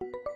এমন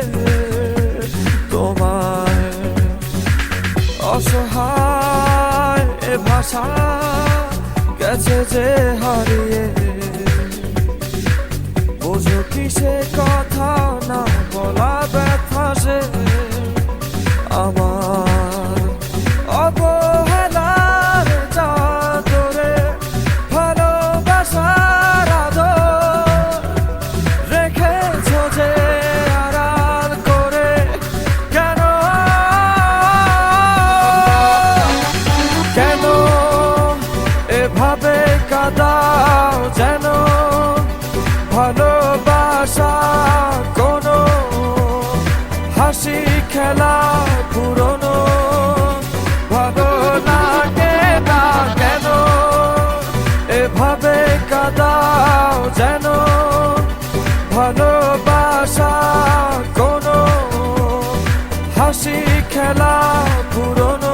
ভাষা গেছে যে হারিয়ে। বোঝো কিসে কথা দাও যেন ভালোবাসা কোনো হাসি খেলা পুরনো ভালো লাগে না কেন? এভাবে কাদাও যেন ভালোবাসা কোনো হাসি খেলা পুরনো